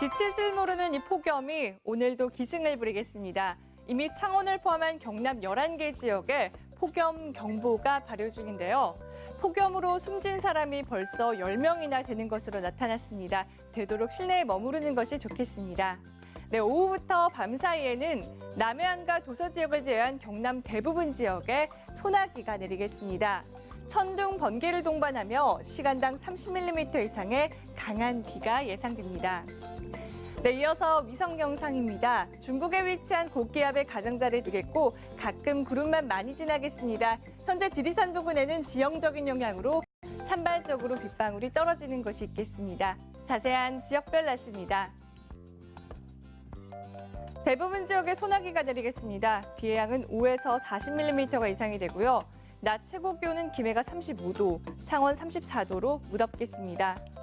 지칠 줄 모르는 이 폭염이 오늘도 기승을 부리겠습니다. 이미 창원을 포함한 경남 11개 지역에 폭염 경보가 발효 중인데요. 폭염으로 숨진 사람이 벌써 10명이나 되는 것으로 나타났습니다. 되도록 실내에 머무르는 것이 좋겠습니다. 네, 오후부터 밤 사이에는 남해안과 도서 지역을 제외한 경남 대부분 지역에 소나기가 내리겠습니다. 천둥, 번개를 동반하며 시간당 30mm 이상의 강한 비가 예상됩니다. 네, 이어서 위성 영상입니다. 중국에 위치한 고기압의 가장자리에 두겠고 가끔 구름만 많이 지나겠습니다. 현재 지리산 부근에는 지형적인 영향으로 산발적으로 빗방울이 떨어지는 곳이 있겠습니다. 자세한 지역별 날씨입니다. 대부분 지역에 소나기가 내리겠습니다. 비의 양은 5에서 40mm가 이상이 되고요. 낮 최고 기온은 김해가 35도, 창원 34도로 무덥겠습니다.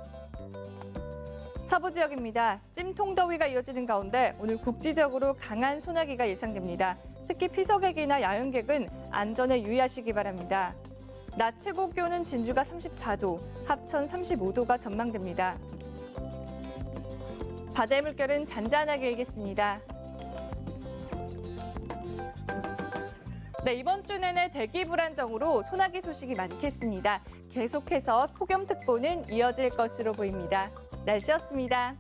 서부 지역입니다. 찜통 더위가 이어지는 가운데 오늘 국지적으로 강한 소나기가 예상됩니다. 특히 피서객이나 야영객은 안전에 유의하시기 바랍니다. 낮 최고 기온은 진주가 34도, 합천 35도가 전망됩니다. 바다의 물결은 잔잔하게 일겠습니다. 네, 이번 주 내내 대기 불안정으로 소나기 소식이 많겠습니다. 계속해서 폭염특보는 이어질 것으로 보입니다. 날씨였습니다.